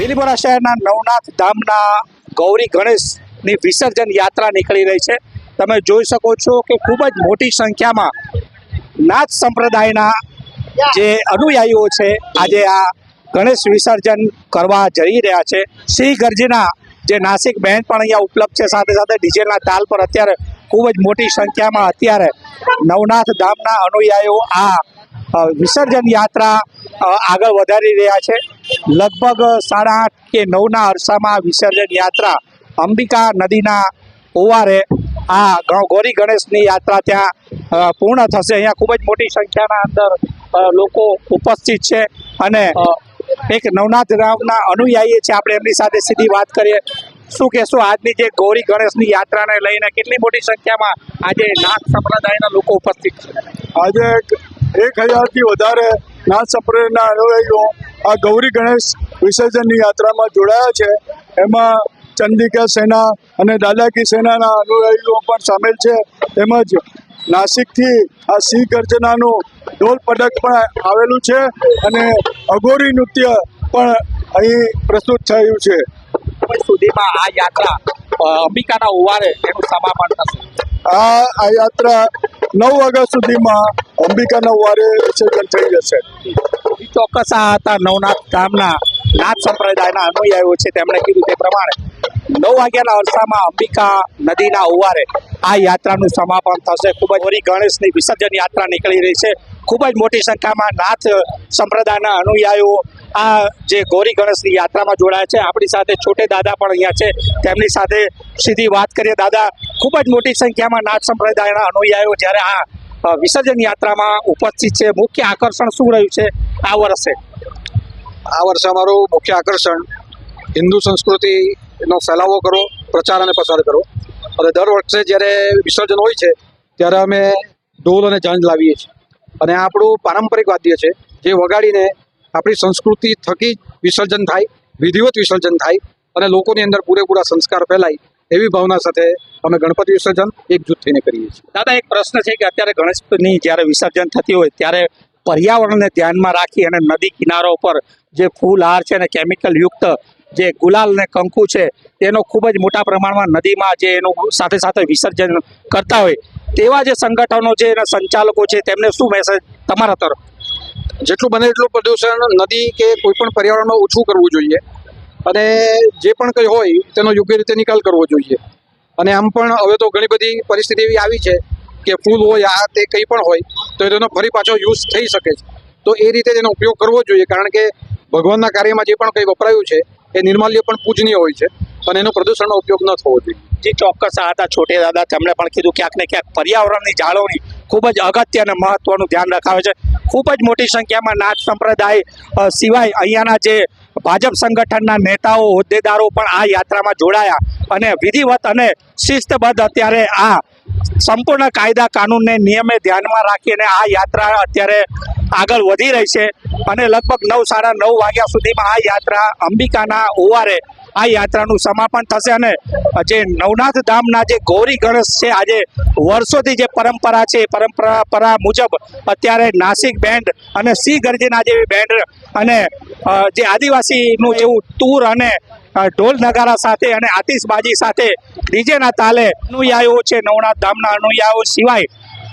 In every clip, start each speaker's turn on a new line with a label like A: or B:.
A: બિલીપોરા શહેરના નવનાથ ધામના ગૌરી ગણેશની વિસર્જન યાત્રા નીકળી રહી છે. તમે જોઈ શકો છો કે ખૂબ જ મોટી સંખ્યામાં નાથ સંપ્રદાયના જે અનુયાયીઓ છે, આજે આ ગણેશ વિસર્જન કરવા જઈ રહ્યા છે. સિંહ ગર્જના જે નાસિક બેન પણ અહીંયા ઉપલબ્ધ છે, સાથે સાથે ડીજેના તાલ પર અત્યારે ખૂબ જ મોટી સંખ્યામાં અત્યારે નવનાથ ધામના અનુયાયીઓ આ વિસર્જન યાત્રા આગળ વધારી રહ્યા છે. લગભગ સાડા આઠ કે નવના અરસામાં વિસર્જન યાત્રા અંબિકા નદીના ઓવારે આ ગૌરી ગણેશની યાત્રા ત્યાં પૂર્ણ થશે. અહીંયા ખૂબ જ મોટી સંખ્યાના અંદર લોકો ઉપસ્થિત છે અને એક નવનાથ રાવના અનુયાયી છે. આપણે એમની સાથે સીધી વાત કરીએ. શું કહેશો? આજની જે ગૌરી ગણેશની યાત્રાને લઈને કેટલી મોટી સંખ્યામાં આજે નાથ સંપ્રદાયના લોકો ઉપસ્થિત છે?
B: આજે એક હજારથી વધારે નાથ સંપ્રદાયના અનુયાયીઓ આ ગૌરી ગણેશ વિસર્જનની યાત્રામાં જોડાયા છે. એમાં ચંદિકા સેના અને દાદાકી સેનાના અનુયાયીઓ પણ સામેલ છે. તેમજ નાસિકથી આ સિંહ ગર્જનાનું ઢોલ પદક પણ આવેલું છે અને અઘોરી નૃત્ય પણ અહીં પ્રસ્તુત થયું છે.
A: સુધીમાં આ યાત્રા અંબિકાના ઓવારે એનું સમાપન થશે.
B: આ આ યાત્રા નવ વાગ્યા સુધીમાં અંબિકાના વારે વિસર્જન થઈ જશે.
A: ચોક્કસ આ હતા નવનાથ ગામના નાથ સંપ્રદાયના અનુયાયીઓ છે, તેમણે કીધું તે પ્રમાણે. નવ વાગ્યાના અરસામાં અંબિકા નદીના ઓવારે આ યાત્રાનું સમાપન થશે. ખૂબ જ હોરી ગણેશની વિસર્જન યાત્રા નીકળી રહી છે. ખૂબ જ મોટી સંખ્યામાં નાથ સંપ્રદાયના અનુયાયીઓ આ જે ગૌરી ગણેશની યાત્રામાં જોડાયા છે. આપણી સાથે છોટે દાદા પણ અહીંયા છે. તેમની સાથે સીધી વાત કરીએ. દાદા, ખૂબ જ મોટી સંખ્યામાં નાથ સંપ્રદાયના અનુયાયીઓ જ્યારે આ વિસર્જન યાત્રામાં ઉપસ્થિત છે. મુખ્ય આકર્ષણ શું રહ્યું છે આ વર્ષે?
C: આ વર્ષે અમારું મુખ્ય આકર્ષણ હિન્દુ સંસ્કૃતિનો ફેલાવો કરો, પ્રચાર અને પ્રસાર કરો. અને દર વર્ષે જ્યારે વિસર્જન હોય છે, ત્યારે અમે ઢોલ અને ઝાંઝ લાવીએ છીએ. અને આપણું પારંપરિક વાદ્ય છે, જે વગાડીને આપણી સંસ્કૃતિ થકી વિસર્જન થાય, વિધિવત વિસર્જન થાય અને લોકોની અંદર પૂરેપૂરા સંસ્કાર ફેલાય. એવી ભાવના સાથે અમે ગણપતિ વિસર્જન એકજૂથ થઈને કરીએ છીએ.
A: દાદા એક પ્રશ્ન છે કે અત્યારે ગણેશની જ્યારે વિસર્જન થતી હોય ત્યારે પર્યાવરણને ધ્યાનમાં રાખી અને નદી કિનારો પર જે ફૂલ હાર છે અને કેમિકલ યુક્ત જે ગુલાલ ને કંકુ છે તેનો ખૂબ જ મોટા પ્રમાણમાં નદીમાં જે એનું સાથે સાથે વિસર્જન કરતા હોય તેવા જે સંગઠનો છે એના સંચાલકો છે તેમને શું મેસેજ તમારા તરફ?
C: જેટલું બને એટલું પ્રદૂષણ નદી કે કોઈ પણ પર્યાવરણમાં ઓછું કરવું જોઈએ. અને જે પણ કંઈ હોય, તેનો યોગ્ય રીતે નિકાલ કરવો જોઈએ. અને આમ પણ હવે તો ઘણી બધી પરિસ્થિતિ એવી આવી છે કે ફૂલ હોય, આ તે કંઈ પણ હોય, તો તેનો ફરી પાછો યુઝ થઈ શકે છે. તો એ રીતે તેનો ઉપયોગ કરવો જોઈએ, કારણ કે ભગવાનના કાર્યમાં જે પણ કંઈ વપરાયું છે, એ નિર્માલ્ય પણ પૂજનીય હોય છે અને એનો પ્રદૂષણનો ઉપયોગ ન થવો જોઈએ.
A: જે, ચોક્કસ આ હતા છોટે દાદા, તેમણે પણ કીધું ક્યાંક ને ક્યાંક પર્યાવરણની જાળવણી ખૂબ જ અગત્ય અને મહત્વનું ધ્યાન રખાવે છે. ખૂબ જ મોટી સંખ્યામાં નાથ સંપ્રદાય સિવાય અહીંયાના જે ભાજપ સંગઠનના નેતાઓ, હોદ્દેદારો પણ આ યાત્રામાં જોડાયા અને વિધિવત અને શિસ્તબદ્ધ અત્યારે આ સંપૂર્ણ કાયદા કાનૂનને નિયમે ધ્યાનમાં રાખીને આ યાત્રા અત્યારે આગળ વધી રહી છે. અને લગભગ નવ, સાડા નવ વાગ્યા સુધીમાં આ યાત્રા અંબિકાના ઓવારે આ યાત્રાનું સમાપન થશે અને જે નવનાથ ધામના જે ગૌરી ગણેશ છે, આજે વર્ષોથી જે પરંપરા છે પરંપરા મુજબ અત્યારે નાસિક બેન્ડ અને સિંહ ગર્જના જેવી બેન્ડ અને જે આદિવાસીનું જેવું તૂર અને ઢોલ નગારા સાથે અને આતિશબાજી સાથે ડીજેના તાલે અનુયાયીઓ છે, નવનાથ ધામના અનુયાયીઓ સિવાય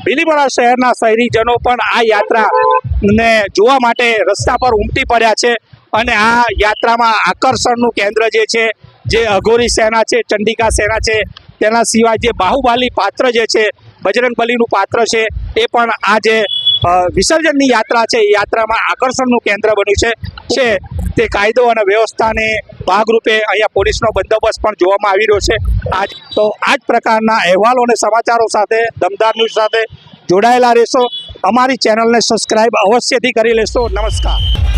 A: બિલીમોરા શહેરના શહેરીજનો પણ આ યાત્રાને જોવા માટે રસ્તા પર ઉમટી પડ્યા છે. અને આ યાત્રામાં આકર્ષણનું કેન્દ્ર જે છે, જે અઘોરી સેના છે, ચંડિકા સેના છે, તેના સિવાય જે બાહુબલી પાત્ર જે છે બજરંગબલીનું પાત્ર છે, એ પણ આ જે વિસર્જનની યાત્રા છે, એ યાત્રામાં આકર્ષણનું કેન્દ્ર બન્યું છે. છે, તે કાયદો અને વ્યવસ્થાને ભાગરૂપે અહીંયા પોલીસનો બંદોબસ્ત પણ જોવામાં આવી રહ્યો છે. આજ, તો આ જ પ્રકારના અહેવાલો અને સમાચારો સાથે, દમદાર ન્યૂઝ સાથે જોડાયેલા રહેશો. અમારી ચેનલને સબસ્ક્રાઈબ અવશ્યથી કરી લેશો. નમસ્કાર.